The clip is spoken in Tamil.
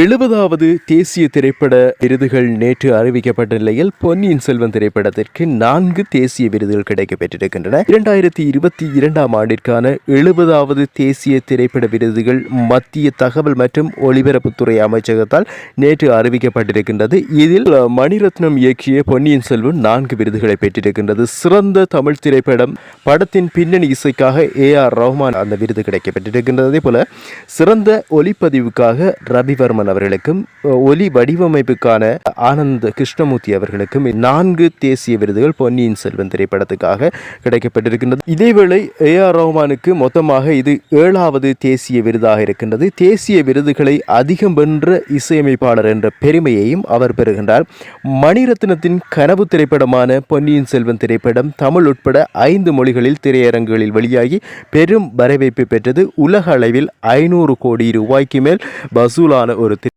எழுபதாவது தேசிய திரைப்பட விருதுகள் நேற்று அறிவிக்கப்பட்ட நிலையில் பொன்னியின் செல்வன் திரைப்படத்திற்கு நான்கு தேசிய விருதுகள் கிடைக்கப்பெற்றிருக்கின்றன. இரண்டாயிரத்தி இருபத்தி இரண்டாம் ஆண்டிற்கான எழுபதாவது தேசிய திரைப்பட விருதுகள் மத்திய தகவல் மற்றும் ஒலிபரப்புத்துறை அமைச்சகத்தால் நேற்று அறிவிக்கப்பட்டிருக்கின்றது. இதில் மணிரத்னம் இயக்கிய பொன்னியின் செல்வன் நான்கு விருதுகளை பெற்றிருக்கின்றது. சிறந்த தமிழ் திரைப்படம் படத்தின் பின்னணி இசைக்காக ஏ ஆர் ரஹ்மான் அந்த விருது கிடைக்கப்பெற்றிருக்கின்றதே. போல சிறந்த ஒலிப்பதிவுக்காக ரவிவர்மன் அவர்களுக்கும் ஒலி வடிவமைப்புக்கான ஆனந்த் கிருஷ்ணமூர்த்தி அவர்களுக்கும் நான்கு தேசிய விருதுகள் பொன்னியின் செல்வன் திரைப்படத்துக்காக கிடைக்கப்பட்டிருக்கின்றது. இதேவேளை ஏ ஆர் ரஹ்மானுக்கு மொத்தமாக இது ஏழாவது தேசிய விருதாக இருக்கின்றது. தேசிய விருதுகளை அதிகம் வென்ற இசையமைப்பாளர் என்ற பெருமையையும் அவர் பெறுகின்றார். மணிரத்னத்தின் கனவு திரைப்படமான பொன்னியின் செல்வன் திரைப்படம் தமிழ் உட்பட ஐந்து மொழிகளில் திரையரங்குகளில் வெளியாகி பெரும் வரவேற்பு பெற்றது. உலக அளவில் ஐநூறு கோடி ரூபாய்க்கு மேல் வசூலான ஒரு berarti